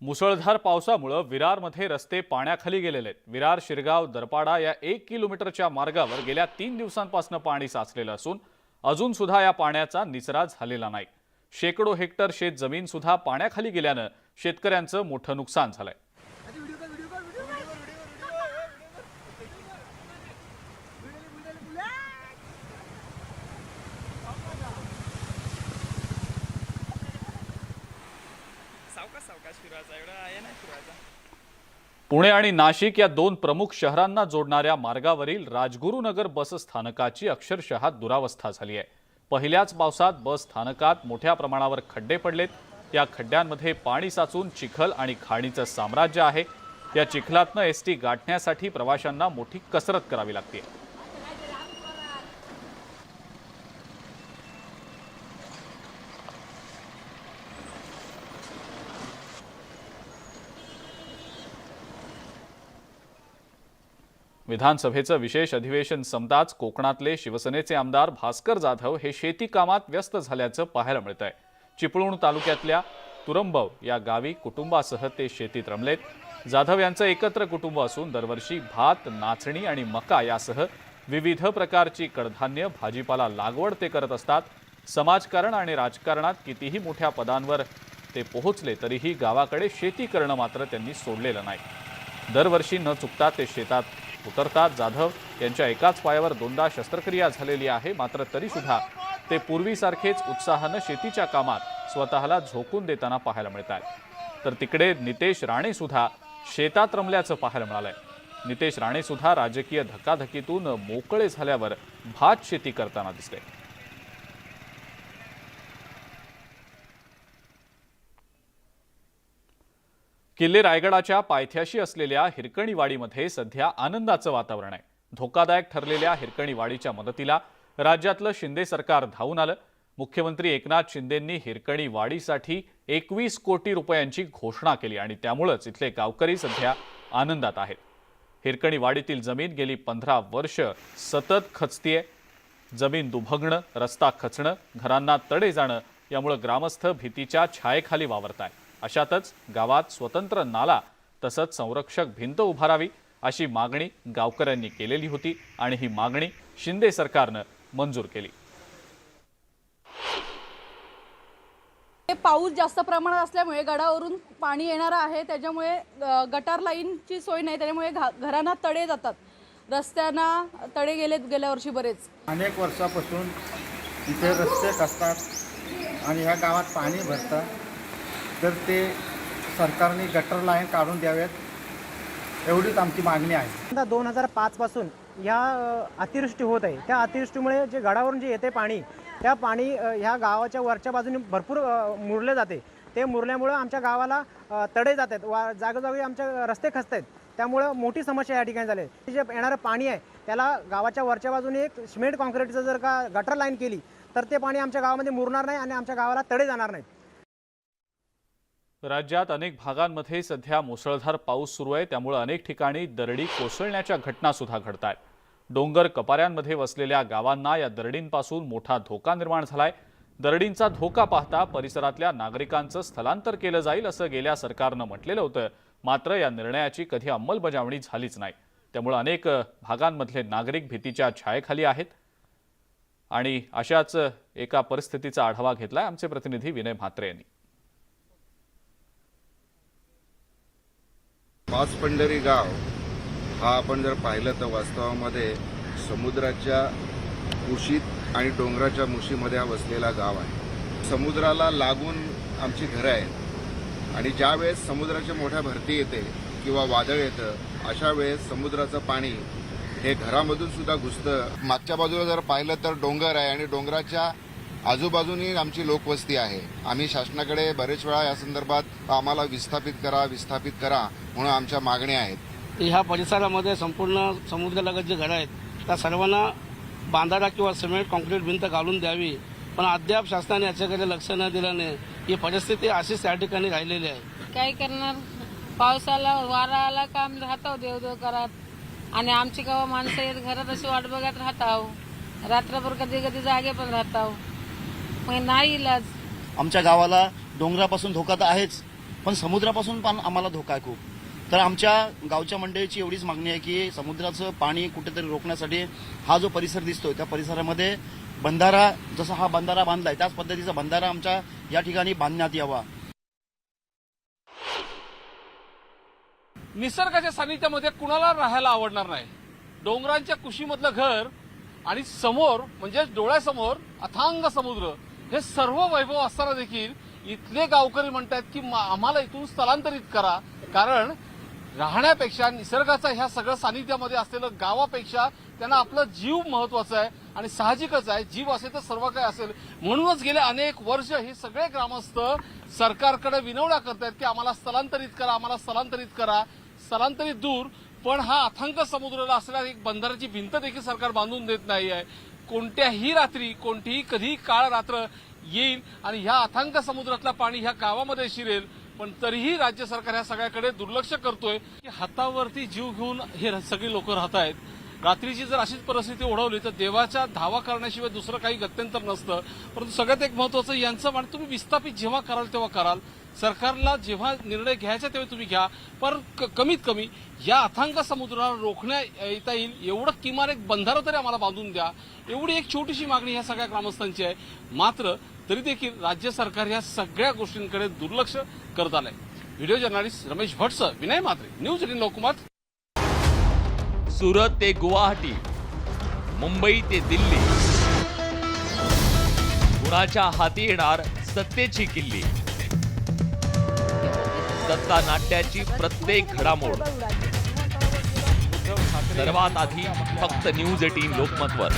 मुसळधार पावसामुळं विरारमध्ये रस्ते पाण्याखाली गेलेले आहेत. विरार शिरगाव दरपाडा या एक किलोमीटरच्या मार्गावर गेल्या तीन दिवसांपासून पाणी साचलेलं असून अजून सुद्धा या पाण्याचा निचरा झालेला नाही. शेकडो हेक्टर शेत जमीन सुद्धा पाण्याखाली गेल्यानं शेतकऱ्यांचं मोठं नुकसान झालंय. सावकाश सावकाश फिरवायचा एवढा आहे नाही फिरवायचा पुणे आणि नाशिक या दोन प्रमुख शहरांना जोडणाऱ्या मार्गावरील राजगुरुनगर बस स्थानकाची अक्षरशः दुरावस्था झाली आहे. पहिल्याच पावसात बस स्थानकात मोठ्या प्रमाणावर खड्डे पडलेत. या खड्ड्यांमध्ये पाणी साचून चिखल आणि खाणीचं साम्राज्य आहे. या चिखलातनं एस टी गाठण्यासाठी प्रवाशांना मोठी कसरत करावी लागते. विधानसभेचं विशेष अधिवेशन संपताच कोकणातले शिवसेनेचे आमदार भास्कर जाधव हे शेती कामात व्यस्त झाल्याचं पाहायला मिळत आहे चिपळूण तालुक्यातल्या तुरंबव या गावी कुटुंबासह ते शेतीत रमलेत. जाधव यांचं एकत्र कुटुंब असून दरवर्षी भात नाचणी आणि मका यासह विविध प्रकारची कडधान्य भाजीपाला लागवड ते करत असतात. समाजकारण आणि राजकारणात कितीही मोठ्या पदांवर ते पोहोचले तरीही गावाकडे शेती करणं मात्र त्यांनी सोडलेलं नाही. दरवर्षी न चुकता ते शेतात उतरतात. जाधव यांच्या एकाच पायावर दोनदा शस्त्रक्रिया झालेली आहे मात्र तरीसुद्धा ते पूर्वीसारखेच उत्साहानं शेतीच्या कामात स्वतःला झोकून देताना पाहायला मिळत आहे तर तिकडे नितेश राणेसुद्धा शेतात रमल्याचं पाहायला मिळालंय. नितेश राणेसुद्धा राजकीय धकाधकीतून मोकळे झाल्यावर भात शेती करताना दिसले किल्ले रायगडाच्या पायथ्याशी असलेल्या हिरकणीवाडीमध्ये सध्या आनंदाचं वातावरण आहे. धोकादायक ठरलेल्या हिरकणीवाडीच्या मदतीला राज्यातलं शिंदे सरकार धावून आलं. मुख्यमंत्री एकनाथ शिंदेंनी हिरकणी वाडीसाठी एकवीस कोटी रुपयांची घोषणा केली आणि त्यामुळंच इथले गावकरी सध्या आनंदात आहेत. हिरकणी वाडीतील जमीन गेली पंधरा वर्ष सतत खचतीये. जमीन दुभगणं रस्ता खचणं घरांना तडे जाणं यामुळं ग्रामस्थ भीतीच्या छायेखाली वावरत आहेत अशातच गावात स्वतंत्र नाला तसंच संरक्षक भिंत उभारावी अशी मागणी गावकऱ्यांनी केलेली होती आणि ही मागणी शिंदे सरकारनं मंजूर केली. हे पाऊस जास्त प्रमाणात असल्यामुळे गडावरून पाणी येणारं आहे त्याच्यामुळे गटार लाईनची सोय नाही त्याच्यामुळे घा घरांना तडे जातात. रस्त्यांना तडे गेलेत गेल्या वर्षी बरेच. अनेक वर्षापासून इथे रस्ते कसतात आणि ह्या गावात पाणी भरतं. तर ते सरकारने गटर लाईन काढून द्यावेत एवढीच आमची मागणी आहे. दोन हजार पाचपासून ह्या अतिवृष्टी होत आहे. त्या अतिवृष्टीमुळे जे गडावरून जे येते पाणी त्या पाणी ह्या गावाच्या वरच्या बाजूने भरपूर मुरले जाते. ते मुरल्यामुळं आमच्या गावाला तडे जात आहेत. वा जागोजागी आमच्या रस्ते खचत आहेत. त्यामुळं मोठी समस्या या ठिकाणी झाली आहे. जे येणारं पाणी आहे त्याला गावाच्या वरच्या बाजूने एक सिमेंट कॉन्क्रीटचं जर का गटर लाईन केली तर ते पाणी आमच्या गावामध्ये मुरणार नाही आणि आमच्या गावाला तडे जाणार नाहीत. राज्यात अनेक भागांमध्ये सध्या मुसळधार पाऊस सुरू आहे. त्यामुळे अनेक ठिकाणी दरडी कोसळण्याच्या घटना सुद्धा घडत आहेत डोंगर कपाऱ्यांमध्ये वसलेल्या गावांना या दरडींपासून मोठा धोका निर्माण झालाय. दरडींचा धोका पाहता परिसरातल्या नागरिकांचं स्थलांतर केलं जाईल असं गेल्या सरकारनं म्हटलेलं होतं. मात्र या निर्णयाची कधी अंमलबजावणी झालीच नाही. त्यामुळे अनेक भागांमधले नागरिक भीतीच्या छायेखाली आहेत. आणि अशाच एका परिस्थितीचा आढावा घेतलाय आमचे प्रतिनिधी विनय म्हात्रे यांनी. पाच पंढरी गाव हा आपण जर पाहिलं तर वास्तवामध्ये समुद्राच्या कुशीत आणि डोंगराच्या मुशीमध्ये हा वसलेला गाव आहे. समुद्राला लागून आमची घरं आहेत. आणि ज्या वेळेस समुद्राच्या मोठ्या भरती येते किंवा वादळ येतं अशा वेळेस समुद्राचं पाणी हे घरामधून सुद्धा घुसतं. मागच्या बाजूला जर पाहिलं तर डोंगर आहे आणि डोंगराच्या आजूबाजूनी आमची लोकवस्ती आहे. आम्ही शासनाकडे बरेच वेळा या संदर्भात आम्हाला विस्थापित करा विस्थापित करा म्हणून आमच्या मागण्या आहेत. ह्या परिसरामध्ये संपूर्ण समुद्रालगत जे घरं आहेत त्या सर्वांना बांधारा किंवा सिमेंट कॉन्क्रीट भिंत घालून द्यावी. पण अद्याप शासनाने याच्याकडे लक्ष न दिल्याने ही परिस्थिती अशीच त्या ठिकाणी राहिलेली आहे. काय करणार? पावसाला वारा आला का आम्ही राहतो देवदेव करत आणि आमची गाव माणसं आहेत घरात अशी वाट बघत राहताव. रात्रभर कधी कधी जागे पण राहताव. मग नाही इलाज. आमच्या गावाला डोंगरापासून धोका तर आहेच पण समुद्रापासून पण आम्हाला धोका आहे खूप. तर आमच्या गावच्या मंडळीची एवढीच मागणी आहे की समुद्राचं पाणी कुठेतरी रोखण्यासाठी हा जो परिसर दिसतोय त्या परिसरामध्ये बंधारा जसा हा बंधारा बांधलाय त्याच पद्धतीचा बंधारा आमच्या या ठिकाणी बांधण्यात यावा. निसर्गाच्या सानिध्यामध्ये कुणाला राहायला आवडणार नाही? डोंगरांच्या कुशीमधलं घर आणि समोर म्हणजे डोळ्यासमोर अथांग समुद्र हे सर्व वैभव असताना देखील इथले गावकरी म्हणतात की आम्हाला इथून स्थलांतरित करा. कारण राहण्यापेक्षा निसर्गाचा ह्या सगळं सानिध्यामध्ये असलेलं गावापेक्षा त्यांना आपलं जीव महत्त्वाचा आहे आणि साहजिकच आहे. जीव असेल तर सर्व काय असेल. म्हणूनच गेले अनेक वर्ष हे सगळे ग्रामस्थ सरकारकडे विनवण्या करतायत की आम्हाला स्थलांतरित करा आम्हाला स्थलांतरित करा. स्थलांतरित दूर पण हा अथंक समुद्राला असलेल्या एक बंदराची भिंत देखील सरकार बांधून देत नाही आहे कोणत्याही रात्री कोणतीही कधीही काळ रात्र येईल आणि ह्या अथांग समुद्रातला पाणी ह्या गावामध्ये शिरेल पण तरीही राज्य सरकार ह्या सगळ्याकडे दुर्लक्ष करतोय की हातावरती जीव घेऊन हे सगळी लोक राहत आहेत रात्रीची जर अशीच परिस्थिती ओढवली तर देवाच्या धावा करण्याशिवाय दुसरं काही गत्यंतर नसतं. परंतु सगळ्यात एक महत्वाचं यांचं मान तुम्ही विस्थापित जेव्हा कराल तेव्हा कराल. सरकारला जेव्हा निर्णय घ्यायचा तेव्हा तुम्ही घ्या. पण क- कमीत कमी या अथांग समुद्राला रोखण्या येता येईल एवढं किमान एक बंधारं तरी आम्हाला बांधून द्या. एवढी एक छोटीशी मागणी ह्या सगळ्या ग्रामस्थांची आहे. मात्र तरी देखील राज्य सरकार या सगळ्या गोष्टींकडे दुर्लक्ष करत आलंय. व्हिडिओ जर्नालिस्ट रमेश भटसह विनय मात्रे न्यूज एटीन लोकमत. सुरत ते गुवाहाटी मुंबई ते दिल्ली. कुणाच्या हाती येणार सत्तेची किल्ली? सत्ता नाट्याची प्रत्येक घडामोड. सर्वात आधी फक्त न्यूज एटीन लोकमतवर.